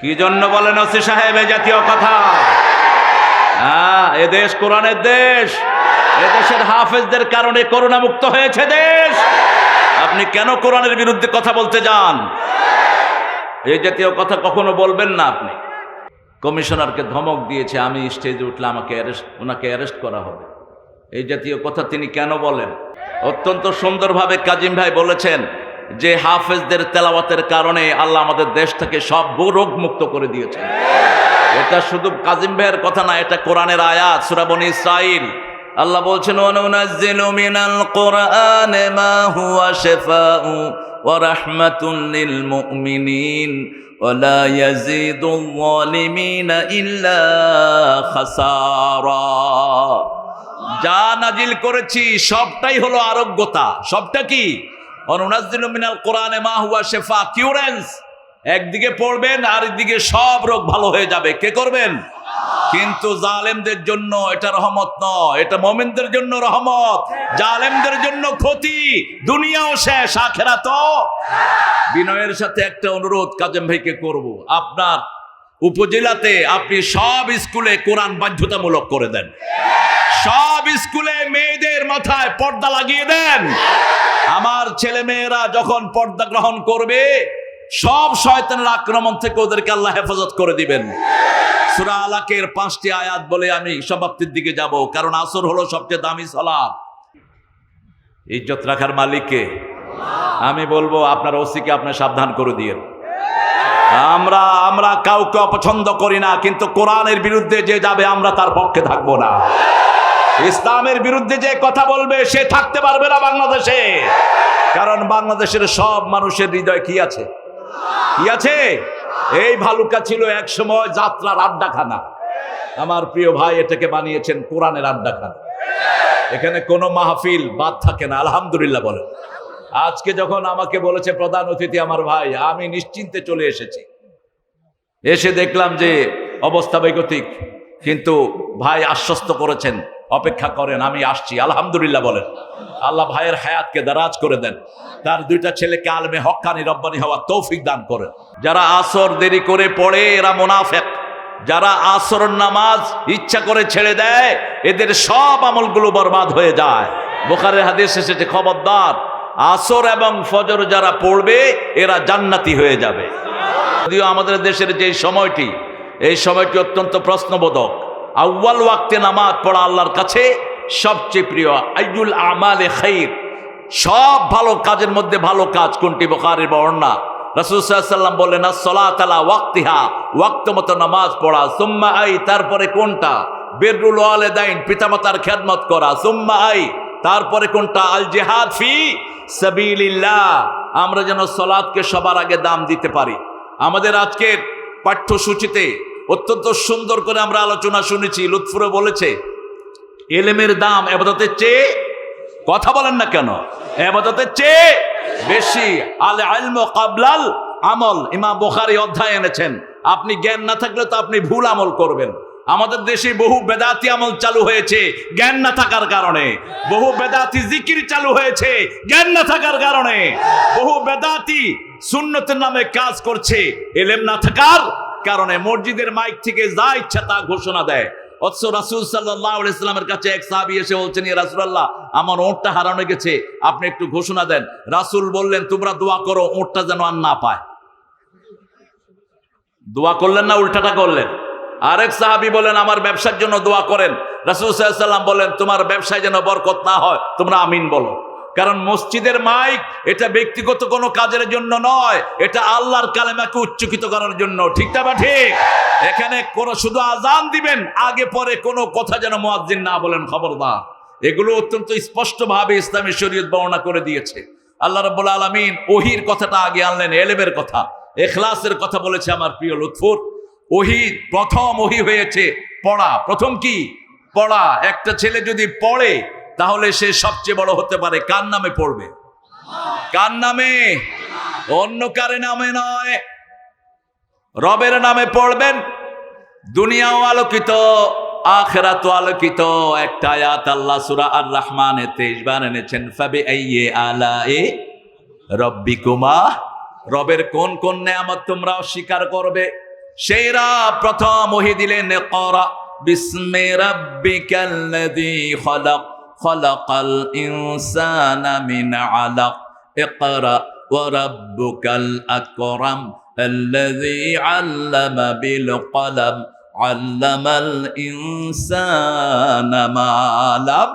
কি জন্য বলেন ওসি সাহেব জাতীয় কথা? হ্যাঁ এ দেশ কোরআনের দেশ। এ দেশের হাফেজদের কারণে করোনা মুক্ত হয়েছে দেশ। আপনি কেন কোরআনের বিরুদ্ধে কথা বলতে যান? এই জাতীয় কথা কখনো বলবেন না আপনি। কমিশনারকে ধমক দিয়েছে, আমি স্টেজে উঠলে আমাকে অ্যারেস্ট, ওনাকে অ্যারেস্ট করা হবে। এই জাতীয় কথা তিনি কেন বলেন? অত্যন্ত সুন্দরভাবে কাজিম ভাই বলেছেন যে হাফেজদের তেলাওয়াতের কারণে আল্লাহ আমাদের দেশ থেকে সব রোগ মুক্ত করে দিয়েছেন। এটা শুধু কাজিম ভাইয়ের কথা না, এটা কোরআনের আয়াত সুরাবনী ইসরাইল আল্লাহ বলছেন অনুনাজ্জিলু মিনাল কোরআনে মা হুয়া শিফাউ ওয়া রাহমাতুন লিল মুমিনিন ওয়ালা ইয়াজিদুল যালিমিনা ইল্লা খাসারা। যা নাজিল করেছি, সবটাই হলো আরোগ্যতা। সবটা কি? অনুনাজ্জিলু মিনাল কোরআনে মা হুয়া কিউরেন্স। একদিকে পড়বেন আর একদিকে সব রোগ ভালো হয়ে যাবে। কে করবেন? কিন্তু জালেমদের জন্য এটা রহমত নয়। এটা মোমেনদের জন্য রহমত। জালেমদের জন্য ক্ষতি। দুনিয়াও শেষ আখেরা তো বিনয়ের সাথে একটা অনুরোধ কাজেম ভাইকে করব। আপনার উপজেলাতে আপনি সব স্কুলে কোরআন বাধ্যতামূলক করে দেন। সব স্কুলে মেয়েদের মাথায় পর্দা লাগিয়ে দেন। আমার ছেলে মেয়েরা যখন পর্দা গ্রহণ করবে, সব শয়তানের আক্রমণ থেকে ওদেরকে আল্লাহ হেফাজত করে দিবেন। সুরা আলাকের পাঁচটি আয়াত বলে আমি সমাপ্তির দিকে যাব, কারণ আসর হলো সবচেয়ে দামি সালাদ ইজ্জত রাখার মালিককে আমি বলব, আপনার ওসিকে আপনার সাবধান করে দিয়ে আমরা আমরা কাউকে অপছন্দ করি না, কিন্তু কোরআনের বিরুদ্ধে যে যাবে, আমরা তার পক্ষে থাকব না। ইসলামের বিরুদ্ধে যে কথা বলবে, সে থাকতে পারবে না বাংলাদেশে। কারণ বাংলাদেশের সব মানুষের হৃদয় কি আছে? কি আছে? এই ভালুকা ছিল এক সময় যাত্রার আড্ডাখানা। আমার প্রিয় ভাই এটাকে বানিয়েছেন কোরআনের আড্ডাখানা। এখানে কোনো মাহফিল বাদ থাকে না, আলহামদুলিল্লাহ বলে আজকে যখন আমাকে বলেছে প্রধান অতিথি আমার ভাই, আমি নিশ্চিন্তে চলে এসেছি। এসে দেখলাম যে অবস্থা বৈগতিক, কিন্তু ভাই আশ্বস্ত করেছেন অপেক্ষা করেন, আমি আসছি, আলহামদুলিল্লাহ বলেন। আল্লাহ ভাইয়ের হায়াতকে দারাজ করে দেন। তার দুইটা ছেলেকে আলমে হক্কানি রব্বানি হওয়া তৌফিক দান করেন। যারা আসর দেরি করে পড়ে, এরা মোনাফেক। যারা আসর নামাজ ইচ্ছা করে ছেড়ে দেয়, এদের সব আমলগুলো বরবাদ হয়ে যায়। বোখারের হাদিস এসেছে, খবরদার। আসর এবং ফজর যারা পড়বে, এরা জান্নাতি হয়ে যাবে। যদিও আমাদের দেশের যে সময়টি, এই সময়টি অত্যন্ত প্রশ্নবোধক। আউ্বাল ওয়াক্তে নামাজ পড়া আল্লাহর কাছে সবচেয়ে প্রিয়। আইজুল আমালে খাইর। সব ভালো কাজের মধ্যে ভালো কাজ কোনটি? বোখারের বর্ণনা রাসুসাল্লাম বললেন আসলা তালা ওয়াক্তিহা। ওয়াক্ত মতো নামাজ পড়া। সুম্মা আই, তারপরে কোনটা? বেরুল ওয়ালেদাইন, পিতামাতার খেদমত করা। সুম্মা আই, তারপরে কোনটা? আল জেহাদ ফি সাবিলিল্লাহ। আমরা যেন সলাদকে সবার আগে দাম দিতে পারি। আমাদের আজকের পাঠ্যসূচিতে অত্যন্ত সুন্দর করে আমরা আলোচনা শুনেছি, লুৎফুরে বলেছে, এলেমের দাম এবাদতের চেয়ে, কথা বলেন না কেন, এবাদতের চেয়ে বেশি। আল আলম কাবলাল আমল ইমা বোখারি অধ্যায় এনেছেন। আপনি জ্ঞান না থাকলে তো আপনি ভুল আমল করবেন। আমাদের দেশে বহু বেদাতি আমল চালু হয়েছে, জ্ঞান না থাকার কারণে। বহু বেদাতি জিকির চালু হয়েছে, জ্ঞান না থাকার কারণে। বহু বেদাতি সুন্নতের নামে কাজ করছে, এলেম না থাকার কারণে মসজিদের মাইক থেকে যা ইচ্ছা তা ঘোষণা দেয়। অথচ রাসুল সাল্লাহ ইসলামের কাছে এক সাহাবি এসে বলছেন ইয়া রাসুলাল্লাহ, আমার ওঁটটা হারানো গেছে, আপনি একটু ঘোষণা দেন। রাসুল বললেন, তোমরা দোয়া করো, ওঁটটা যেন আর না পায়। দোয়া করলেন না, উল্টাটা করলেন। আরেক সাহাবি বলেন আমার ব্যবসার জন্য দোয়া করেন। রাসুল সাল্লাম বলেন তোমার ব্যবসায় যেন বরকত না হয়, তোমরা আমিন বলো। কারণ মসজিদের মাইক এটা ব্যক্তিগত কোনো কাজের জন্য নয়, এটা আল্লাহর কালেমাকে উচ্চকিত করার জন্য। ঠিকটা বা ঠিক? এখানে কোন শুধু আজান দিবেন, আগে পরে কোনো কথা যেন মুয়াজ্জিন না বলেন, খবরদার। এগুলো অত্যন্ত স্পষ্টভাবে ইসলামী শরীয়ত বর্ণনা করে দিয়েছে। আল্লাহ রব্বুল আলমিন ওহির কথাটা আগে আনলেন, এলেমের কথা। এখলাসের কথা বলেছে আমার প্রিয় লুৎফুর। ওহি, প্রথম ওহি হয়েছে পড়া। প্রথম কি? পড়া। একটা ছেলে যদি পড়ে তাহলে সে সবচেয়ে বড় হতে পারে কার নামে পড়বে? কার নামে? অন্য কারে নামে নয়। রবের নামে পড়বেন। দুনিয়াও আলোকিত আখেরাত আলোকিত। একটা আয়াত আল্লাহ সুরা আর রহমানে তেইশ বার এনেছেন ফাবে আইয়ে আলা এ রব্বিকুমা? রবের কোন কোন নেয়ামত তোমরা অস্বীকার করবে? সেইরা প্রথম ওহি দিলেন করা বিস্মে রাব্বিকাল্লাযী খলাক। খলাকাল ইনসানা মিন আলাক ইকরা ওয়া রাব্বুকাল আকরাম الذي علم بالقلم علم الإنسان ما لم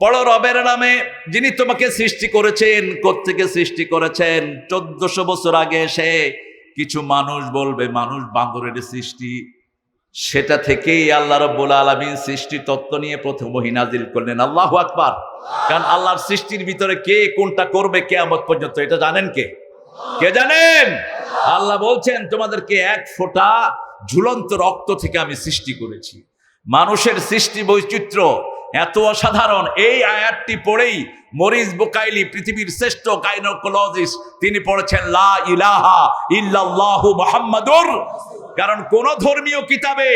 পড়ো রবের নামে যিনি তোমাকে সৃষ্টি করেছেন কোত্থেকে সৃষ্টি করেছেন চোদ্দশো বছর আগে এসে কিছু মানুষ বলবে মানুষ বান্দরের সৃষ্টি সেটা থেকেই আল্লাহ রব্বুল আলমিন সৃষ্টি তত্ত্ব নিয়ে প্রথম মহিনাজিল করলেন। আল্লাহ আকবার। কারণ আল্লাহর সৃষ্টির ভিতরে কে কোনটা করবে কেয়ামত পর্যন্ত, এটা জানেন কে? কে জানেন? আল্লাহ বলছেন, তোমাদেরকে এক ফোঁটা ঝুলন্ত রক্ত থেকে আমি সৃষ্টি করেছি। মানুষের সৃষ্টি বৈচিত্র্য এত অসাধারণ। এই আয়াতটি পড়েই মরিস বোকাইলি, পৃথিবীর শ্রেষ্ঠ গাইনোকোলজিস্ট, তিনি পড়েছেন, লা ইলাহা ইল্লাল্লাহু মুহাম্মাদুর কারণ কোন ধর্মীয় কিতাবে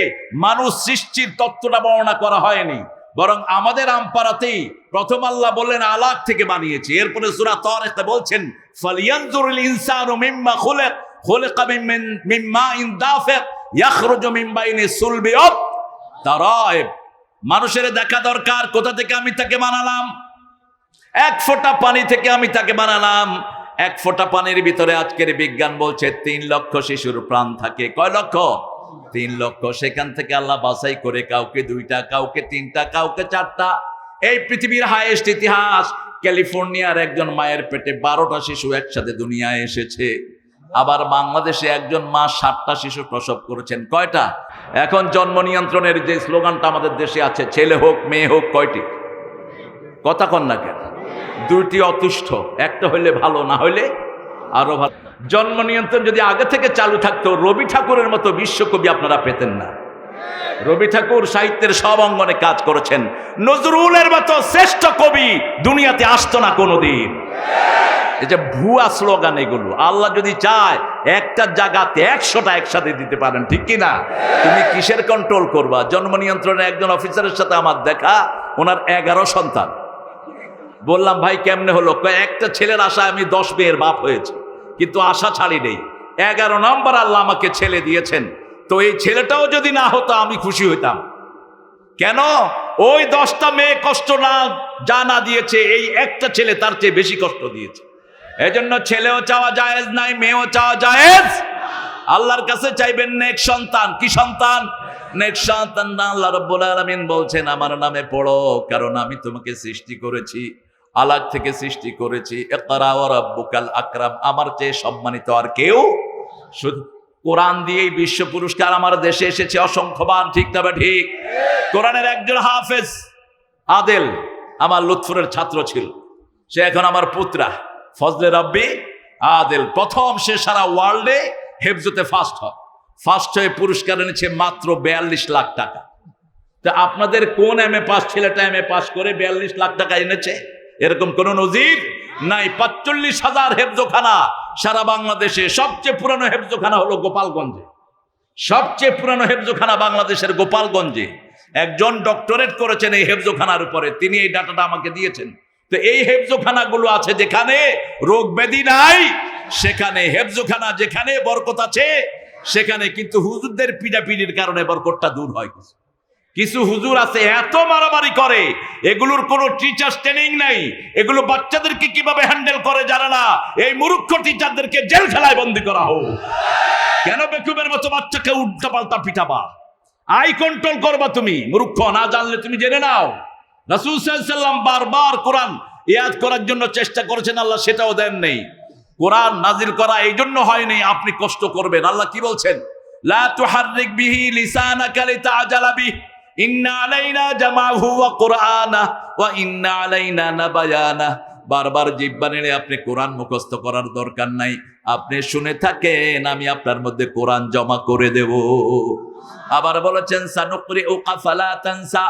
মানুষ সৃষ্টির তত্ত্বটা বর্ণনা করা হয়নি। বরং আমাদের আমপাড়াতেই প্রথম আল্লাহ বললেন, আলাক থেকে বানিয়েছি। এরপরে সূরা তারিক বলছেন, ফালিয়ানজুরুল ইনসানু মিম্মা খুলিক, খুলিকা মিম্মা ইন দাফিক, ইয়াখরুজু মিন বাইনি সুলবি মানুষের দেখা দরকার, কোথা থেকে আমি তাকে বানালাম? এক ফোঁটা পানি থেকে আমি তাকে বানালাম। এক ফোঁটা পানির ভিতরে আজকের বিজ্ঞান বলছে তিন লক্ষ শিশুর প্রাণ থাকে। কয় লক্ষ? তিন লক্ষ। সেখান থেকে আল্লাহ বাছাই করে কাউকে দুইটা, কাউকে তিনটা, কাউকে চারটা। এই পৃথিবীর হাইয়েস্ট ইতিহাস, ক্যালিফোর্নিয়ার একজন মায়ের পেটে বারোটা শিশু একসাথে দুনিয়ায় এসেছে। আবার বাংলাদেশে একজন মা ষাটটা শিশু প্রসব করেছেন। কয়টা? এখন জন্ম নিয়ন্ত্রণের যে স্লোগানটা আমাদের দেশে আছে, ছেলে হোক, মেয়ে হোক, কয়টি? কথা কন না কেন? দুইটি অতুষ্ঠ একটা হইলে ভালো, না হইলে আরও ভালো। জন্ম নিয়ন্ত্রণ যদি আগে থেকে চালু থাকতো, রবি ঠাকুরের মতো বিশ্বকবি আপনারা পেতেন না। রবি ঠাকুর সাহিত্যের সব অঙ্গনে কাজ করেছেন। নজরুলের মতো শ্রেষ্ঠ কবি দুনিয়াতে আসতো না কোনোদিন। এই যে ভুয়া স্লোগান এগুলো, আল্লাহ যদি চায়, একটা জায়গাতে একশোটা একসাথে দিতে পারেন, ঠিক কি না? তুমি কিসের কন্ট্রোল করবা? জন্ম নিয়ন্ত্রণে একজন অফিসারের সাথে আমার দেখা, ওনার এগারো সন্তান। বললাম, ভাই, কেমনে হলো? একটা ছেলের আশায় আমি দশ মেয়ের বাপ হয়েছে, কিন্তু আশা ছাড়ি নেই। এগারো নম্বর আল্লাহ আমাকে ছেলে দিয়েছেন। তো এই ছেলেটাও যদি না হতো, আমি খুশি হইতাম। কেন? ওই দশটা মেয়ে কষ্ট না, যা না দিয়েছে, এই একটা ছেলে তার চেয়ে বেশি কষ্ট দিয়েছে। এজন্য ছেলেও চাওয়া জায়েজ নাই, মেয়েও চাওয়া জায়েজ। আল্লাহর কাছে চাইবেন, নেক সন্তান। কি সন্তান? নেক সন্তান আল্লাহ রব্বুল আলামিন বলছেন, আমার নামে পড়ো, কারণ আমি তোমাকে সৃষ্টি করেছি। আলাগ থেকে সৃষ্টি করেছি। আকরাম। আমার চেয়ে সম্মানিত আর কেউ? শুধু কোরআন দিয়েই বিশ্ব পুরস্কার আমার দেশে এসেছে অসংখ্যবার ঠিক তবে ঠিক? কোরআনের একজন হাফেজ, আদেল, আমার লুৎফুরের ছাত্র ছিল। সে এখন আমার পুত্রা। ফজলে রব্বি, আদেল। প্রথম সে সারা ওয়ার্ল্ডে হেফজতে ফার্স্ট হয়। ফার্স্ট হয়ে পুরস্কার এনেছে মাত্র বিয়াল্লিশ লাখ টাকা। তা আপনাদের কোন এম এ পাস ছেলেটা এম এ পাস করে বিয়াল্লিশ লাখ টাকা এনেছে? এরকম কোন নজির নাই। পাঁচচল্লিশ হাজার হেফজোখানা সারা বাংলাদেশে। সবচেয়ে পুরানো হেফজোখানা হলো গোপালগঞ্জে। সবচেয়ে পুরানো হেফজোখানা বাংলাদেশের গোপালগঞ্জে। একজন ডক্টরেট করেছেন এই হেফজোখানার উপরে। তিনি এই ডাটাটা আমাকে দিয়েছেন। তো এই হেফজোখানাগুলো আছে যেখানে রোগ ব্যাধি নাই, সেখানে হেফজোখানা যেখানে বরকত আছে, সেখানে কিন্তু হুজুরদের পিড়াপিড়ির কারণে বরকতটা দূর হয় কিছু। কিছু হুজুর আছে, এত মারামারি করে। এগুলোর কোনো টিচার ট্রেনিং নাই। এগুলো বাচ্চাদেরকে কীভাবে হ্যান্ডেল করে জানে না? এই মূর্খ টিচারদেরকে জেল খেলায় বন্দি করা হোক। কেন বেকুবের মতো বাচ্চাকে উল্টা পাল্টা পিঠাবা আই কন্ট্রোল করবা তুমি, মূর্খ, না জানলে তুমি জেনে নাও। রাসূল সাল্লাম বারবার কোরআন ইয়াদ করার জন্য চেষ্টা করেছেন, আল্লাহ সেটাও দেন নেই। কোরআন নাজিল করা এই জন্য হয়নি, আপনি কষ্ট করবেন। আল্লাহ কি বলছেন? লা তুহাররিক বিহি লিসানাকা লিতাআজালা বিহি। ইন্না আলাইনা জামাহু ওয়া কুরআনা ওয়া ইন্না আলাইনা নাবায়ানা। বারবার জিব্বা নেড়ে আপনি কোরআন মুখস্থ করার দরকার নাই। আপনি শুনে থাকেন, আমি আপনার মধ্যে কোরআন জমা করে দেব। আবার বলেছেন সানুকরি ও কাফালা তানসা।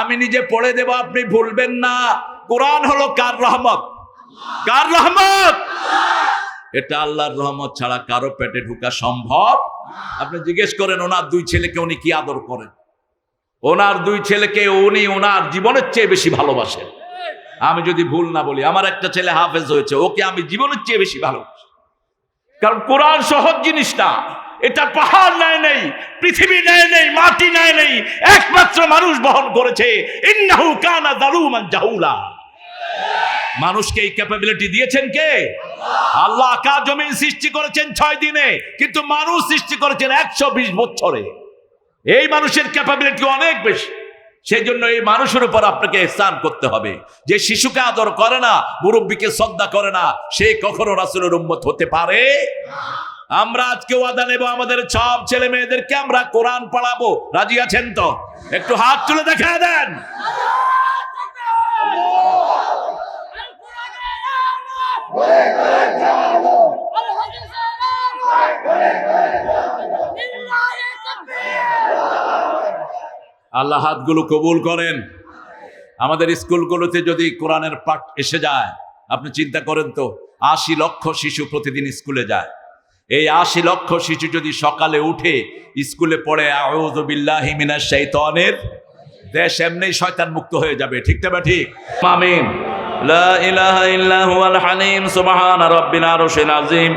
আমি নিজে পড়ে দেব, আপনি ভুলবেন না। কোরআন হলো কার রহমত? কার রহমত? এটা আল্লাহর রহমত ছাড়া কারও পেটে ঢুকা সম্ভব আপনি জিজ্ঞেস করেন, ওনার দুই ছেলেকে উনি কি আদর করেন? ওনার দুই ছেলেকে উনি ওনার জীবনের চেয়ে বেশি ভালোবাসেন। আমি যদি ভুল না বলি, আমার একটা ছেলে হাফেজ হয়েছে, ওকে আমি জীবনের চেয়ে বেশি ভালোবাসি। কারণ কোরআন সহজ জিনিস না এটা পাহাড় নেয় নেই, পৃথিবী নেয় নেই, মাটি নেয় নেই, একমাত্র মানুষ বহন করেছে। মানুষকে এই ক্যাপাবিলিটি দিয়েছেন কে? আল্লাহ আকাশ জমিন সৃষ্টি করেছেন ছয় দিনে, কিন্তু মানুষ সৃষ্টি করেছেন একশো বিশ বছরে। এই মানুষের ক্যাপাবিলিটি অনেক বেশি সেই জন্য এই মানুষের উপর আপনাকে স্নান করতে হবে যে শিশুকে আদর করে না মুরব্বীকে শ্রদ্ধা করে না সে কখনো রাসুলের উম্মত হতে পারে আমরা আজকে ওয়াদা নেব আমাদের সব ছেলে মেয়েদেরকে আমরা কোরআন পড়াবো রাজি আছেন তো একটু হাত তুলে দেখা দেন হাতগুলো কবুল করেন। আমাদের স্কুলগুলোতে যদি কোরআনের পাঠ এসে যায়, আপনি চিন্তা করেন তো, আশি লক্ষ শিশু প্রতিদিন স্কুলে যায়। এই আশি লক্ষ শিশু যদি সকালে উঠে স্কুলে পড়ে আউযুবিল্লাহি মিনাশ শাইতানের, দেশ এমনি শয়তান মুক্ত হয়ে যাবে, ঠিক না ঠিক? আমিন। লা ইলাহা ইল্লা হুয়াল হালিম সুবহান রাব্বিল আরশিল আযীম।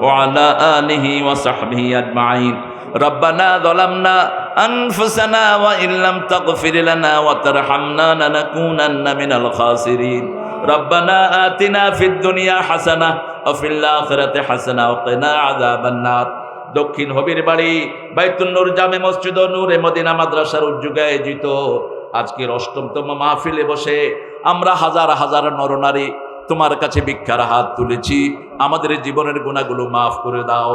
ওয়া আলা আলিহি ওয়া সাহবিহি আজমাইন ربنا ظلمنا أنفسنا وإن لم تغفر لنا وترحمنا لنكونن من الخاسرين ربنا آتنا في الدنيا حسنة وفي الآخرة حسنة وقنا عذاب النار দক্ষিণ হবির বাড়ি বাইতুল নূর জামে মসজিদ ও নূরে মদিনা মাদ্রাসার উদ্যোগে আয়োজিত আজকের অষ্টমতম মাহফিলে বসে আমরা হাজার হাজার নরনারী তোমার কাছে ভিক্ষার হাত তুলেছি। আমাদের জীবনের গুণাগুলো মাফ করে দাও।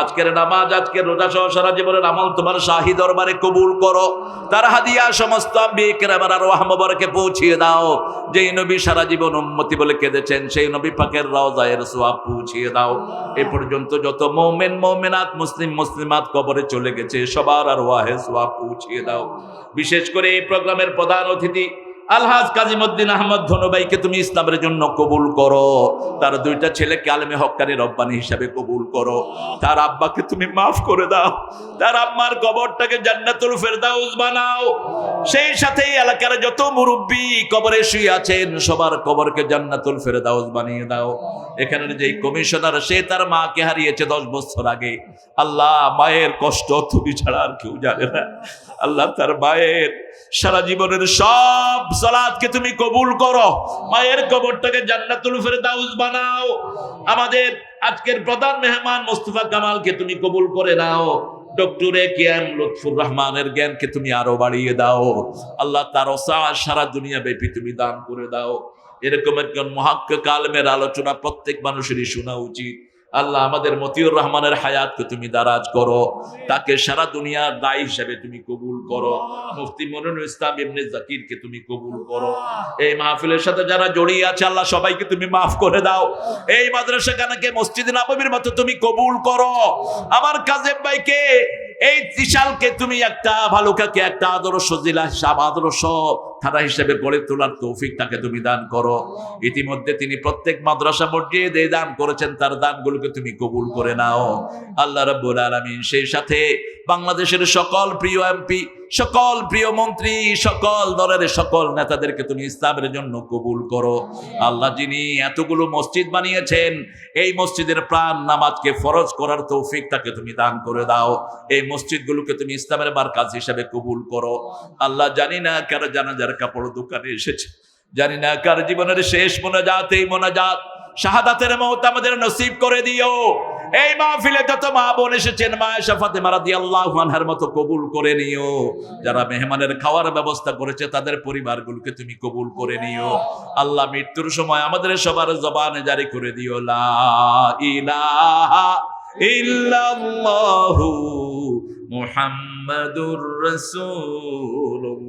আজকের নামাজ, আজকের রোজা সহ সারা জীবনের আমল তোমার শাহী দরবারে কবুল করো। তার হাদিয়া সমস্ত আম্বিকের আরও আহমবরকে পৌঁছিয়ে দাও। যেই নবী সারা জীবন উন্মতি বলে কেঁদেছেন, সেই নবী পাকের রওজায়ের সোয়াব পৌঁছিয়ে দাও। এ পর্যন্ত যত মৌমেন, মৌমেনাত, মুসলিম, মুসলিমাত কবরে চলে গেছে, সবার আর ওয়াহে সোয়াব পৌঁছিয়ে দাও। বিশেষ করে এই প্রোগ্রামের প্রধান অতিথি আলহাজ কাজিমুদ্দিন আহমদ ধনুবাইকে তুমি ইসলামের জন্য কবুল করো। তার দুইটা ছেলেকে আলমে হকারি রব্বানি হিসাবে কবুল করো। তার আব্বাকে তুমি মাফ করে দাও। তার আম্মার কবরটাকে জান্নাতুল ফেরদাউস বানাও। সেই সাথে এলাকার যত মুরব্বী কবরে শুয়ে আছেন, সবার কবরকে জান্নাতুল ফেরদাউস বানিয়ে দাও। এখানের যে কমিশনার, সে তার মাকে হারিয়েছে দশ বছর আগে। আল্লাহ, মায়ের কষ্ট তুমি ছাড়া আর কেউ জানে না। আল্লাহ তার মায়ের সারা জীবনের সব সালাদকে তুমি কবুল করো। মায়ের কবরটাকে জান্নাতুল ফেরদাউস বানাও। আমাদের আজকের প্রধান মেহমান মোস্তফা কামালকে তুমি কবুল করে নাও। ডক্টরে জ্ঞান লুৎফুর রহমানের জ্ঞানকে তুমি আরও বাড়িয়ে দাও। আল্লাহ তার সারা দুনিয়া ব্যাপী তুমি দান করে দাও। এরকম একজন মহাক্ক কালমের আলোচনা প্রত্যেক মানুষেরই শোনা উচিত। আল্লাহ আমাদের মতিউর রহমানের হায়াতকে তুমি দারাজ করো। তাকে সারা দুনিয়ার দায়ী হিসাবে তুমি কবুল করো। মুফতি মনুল ইসলাম ইবনে জাকিরকে তুমি কবুল করো। এই মাহফিলের সাথে যারা জড়িয়ে আছে, আল্লাহ সবাইকে তুমি মাফ করে দাও। এই মাদ্রাসা কানাকে মসজিদ নববীর মতো তুমি কবুল করো। আমার কাজেব ভাইকে এই ত্রিশালকে তুমি একটা ভালুকাকে একটা আদর্শ জেলা হিসাব আদর্শ থানা হিসেবে গড়ে তোলার তৌফিক তাকে তুমি দান করো। ইতিমধ্যে তিনি প্রত্যেক মাদ্রাসা মসজিদে দান করেছেন, তার দানগুলোকে তুমি কবুল করে নাও। আল্লাহ রব্বুল আলামিন সেই সাথে বাংলাদেশের সকল প্রিয় এমপি সকল প্রিয় মন্ত্রী, সকল দলের সকল নেতাদেরকে তুমি ইসলামের জন্য কবুল করো। আল্লাহ যিনি এতগুলো মসজিদ বানিয়েছেন, এই মসজিদের প্রাণ নামাজকে ফরজ করার তৌফিক তাকে তুমি দান করে দাও। এই মসজিদগুলোকে তুমি ইসলামের বারকাজ হিসাবে কবুল করো। আল্লাহ জানি না কারও জানাজার কাপড় দোকানে এসেছে, জানি না কার জীবনের শেষ মোনাজাত এই মোনাজাত। শাহাদাতের মত আমাদের নসিব করে দিও। এই মাহফিলে যত মা বোন এসেছেন, মা শাফাতে মারাদি আল্লাহ আনহার মতো কবুল করে নিও। যারা মেহমানের খাওয়ার ব্যবস্থা করেছে, তাদের পরিবারগুলোকে তুমি কবুল করে নিও। আল্লাহ মৃত্যুর সময় আমাদের সবার জবানে জারি করে দিও, লা ইলাহা ইল্লাল্লাহু মুহাম্মাদুর রাসূলুল্লাহ।